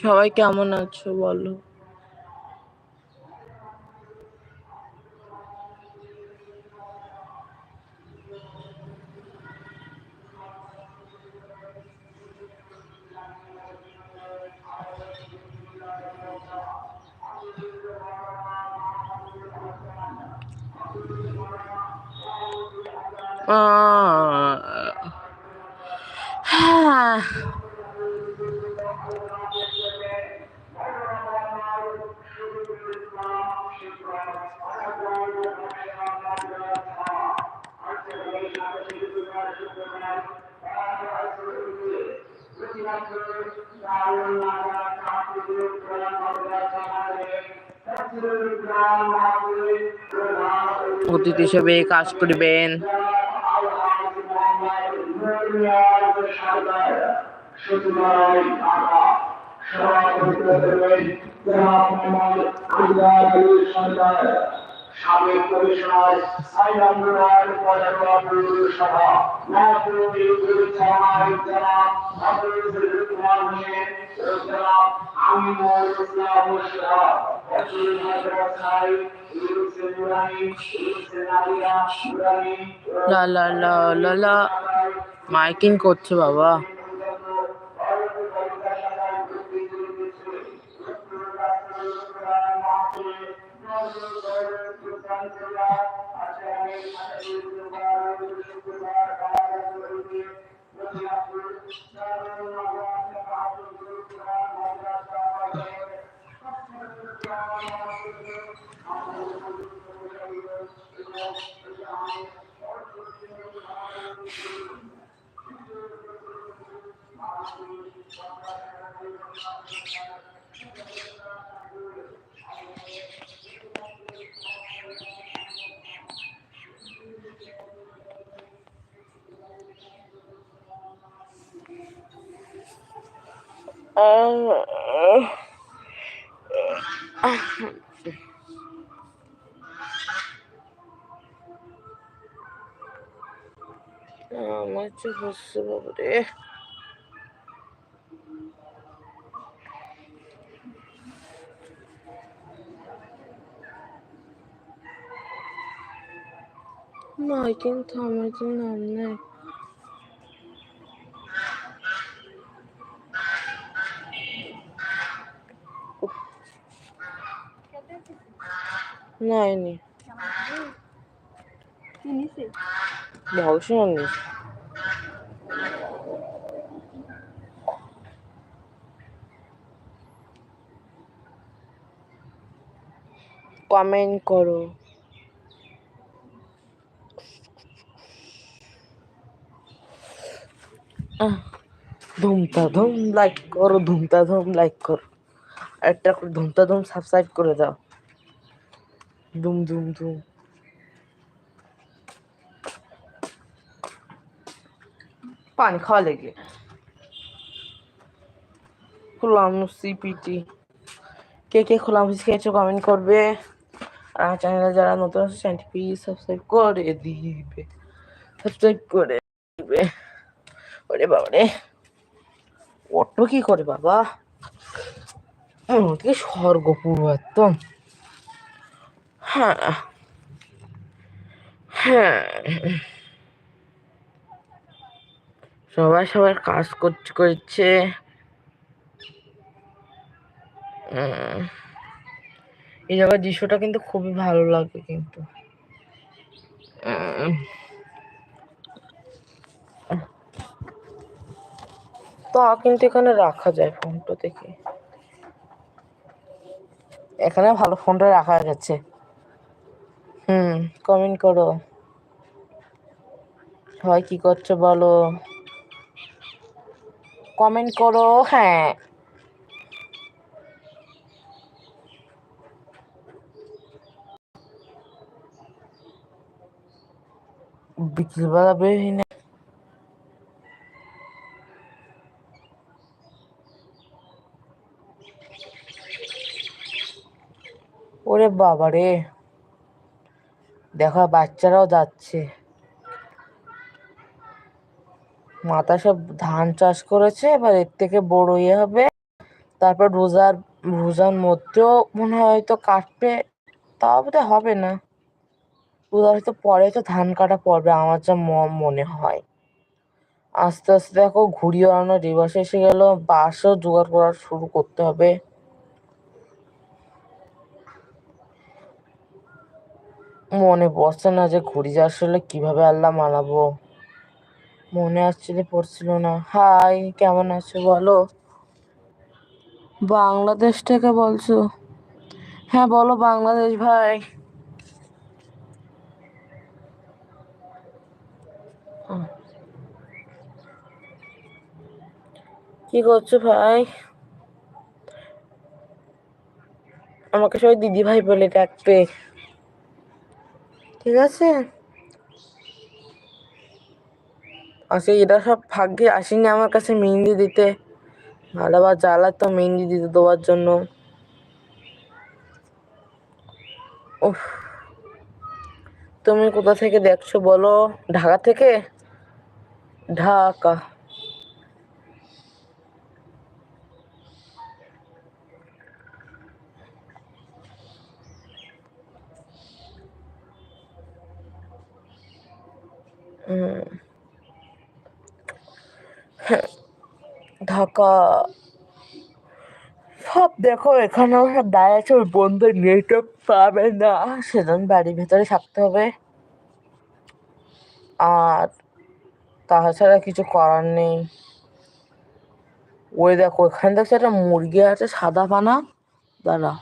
সবাই কেমন আছো বলো? হ্যাঁ অতিথি হিসেবে কাজ করবেন কুমার হোসেন জনাব আমিনুল ইসলাম মুশরা অতুল হযরত সাহেব ইউসে ああ、マジ欲しそうで。まあ、いけんためじなんね。নাইনি। ভবিষ্যৎ নিস কমেন্ট করো। ধুমতা ধুম লাইক করো ধুমতা ধুম লাইক করো। একটা করে ধুমতা ধুম সাবস্ক্রাইব করে দাও। ধুম ধুম ধুম পানি খাওয়া লেগে। খুললাম সিপিটি কে কে খোলাম খেয়েছো কমেন্ট করবে। আর আমার চ্যানেলে যারা নতুন আছে চ্যানেলটি প্লিজ সাবস্ক্রাইব করে দিবে। সাবস্ক্রাইব করে দিবে। ওরে বাবা রে অটো কি করে বাবা? থেকে স্বর্গ পুরো একদম। হ্যাঁ হ্যাঁ। সবাই সবার কাজ করছে করছে। এই জায়গার দৃশ্যটা কিন্তু খুবই ভালো লাগে কিন্তু। তা কিন্তু এখানে রাখা যায় ফোনটা থেকে এখানে ভালো ফোনটা রাখা গেছে। হুম কমেন্ট করো। হয় কি করছ বলো? কমেন্ট করো হ্যাঁ। বিকেলবেলা বের না। ওরে বাবা রে দেখো, বাচ্চারাও যাচ্ছে। মাথা সব ধান চাষ করেছে, এবার এর থেকে বড় ইয়ে হবে। তারপর রোজার রোজার মধ্যেও মনে হয় হয়তো কাটবে, তাও বোধহয় হবে না। রোজার হয়তো পরে তো ধান কাটা পড়বে, আমার যা মনে হয়। আস্তে আস্তে দেখো, ঘুড়ি ওড়ানো, রিভার্স এসে গেল বাসও জোগাড় করা শুরু করতে হবে। মনে পড়ছে না যে ঘুড়ি আসলে কীভাবে আল্লাহ মানাবো। মনে আসছিল পড়ছিল না। হাই কেমন আছো বলো? বাংলাদেশ থেকে বলছো? হ্যাঁ বলো বাংলাদেশ ভাই। কি করছ ভাই? আমাকে সবাই দিদি ভাই বলে ডাকবে। ঠিক আছে? আচ্ছা এটা সব ভাগ্যে আসেনি আমার কাছে মেহেন্দি দিতে। ভালো আবার জ্বালাতো মেহেন্দি দিতে দেওয়ার জন্য। উফ। তুমি কোথা থেকে দেখছ বলো? ঢাকা থেকে? ঢাকা হুম। ঢাকা। সব দেখো এখানেও সব দাঁড়িয়ে আছে ওই বন্ধুর নেটওয়ার্ক পাবে না। সেজন্য বাড়ির ভেতরে থাকতে হবে। আর তাছাড়া কিছু করার নেই। ওই দেখো, এখানে দেখছ একটা মুরগি আছে, সাদা পানা। দাঁড়া।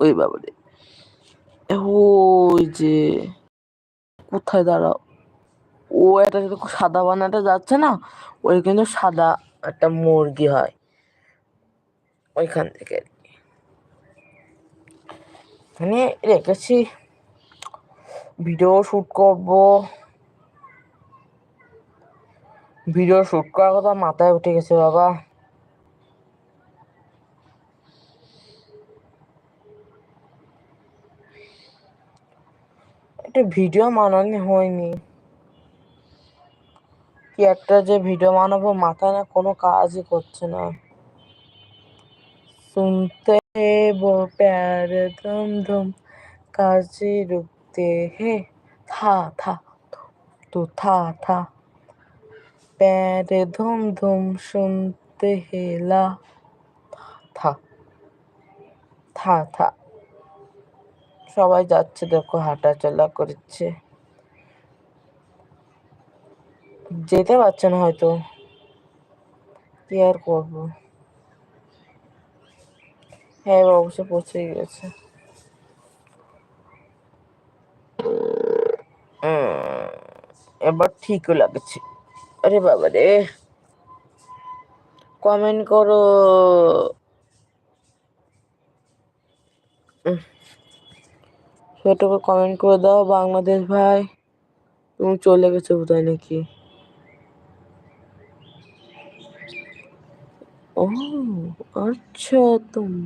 ওই বাবারে। ওই যে, কোথায় দাঁড়াও? ও একটা যেরকম সাদা বানাটা যাচ্ছে না, ওই কিন্তু সাদা একটা মুরগি হয়। ওইখান থেকে। এখানে রেখেছি। ভিডিও শুট করব। ভিডিও শুট করার কথা মাথায় উঠে গেছে বাবা। একটা ভিডিও বানানো হয়নি। কি একটা যে ভিডিও বানাবো মাথায় না কোনো কাজই করছে না सुनते वो प्यार धुम धुम काजी रुकते हैं था था तो था था पैर धुम धुम सुनते हैं ला था থা থা সবাই যাচ্ছে দেখো হাঁটা চলা করছে যেতে পারছে না হয়তো। কি আর করব? হ্যাঁ এবার অবশ্য পৌঁছে গেছে। এবার ঠিকও লাগছে। আরে বাবা রে। কমেন্ট করো। সেটুকু কমেন্ট করে দাও, বাংলাদেশ ভাই। তুমি চলে গেছো বোধহয় নাকি? ও আচ্ছা তুমি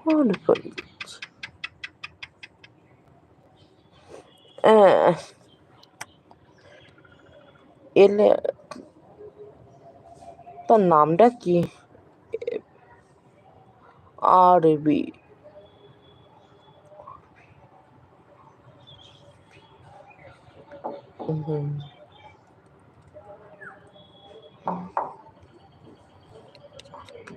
মনে পড়ে গেছে আহ, এলে তার নামটা কি আরবি হুম।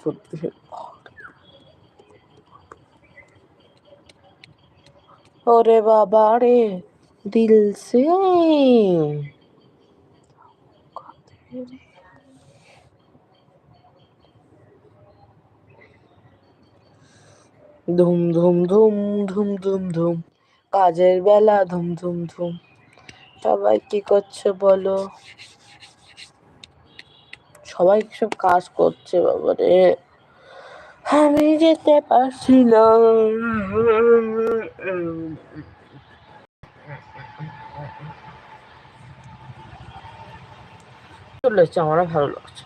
করতে ওরে বাবা রে, দিল সে। ধুম ধুম ধুম ধুম ধুম ধুম, কাজের বেলা ধুম ধুম ধুম। সবাই কি করছে বলো? সবাই সব কাজ করছে বাবারে। আমি যেতে পারছি না চলে এসছে আমারও ভালো লাগছে।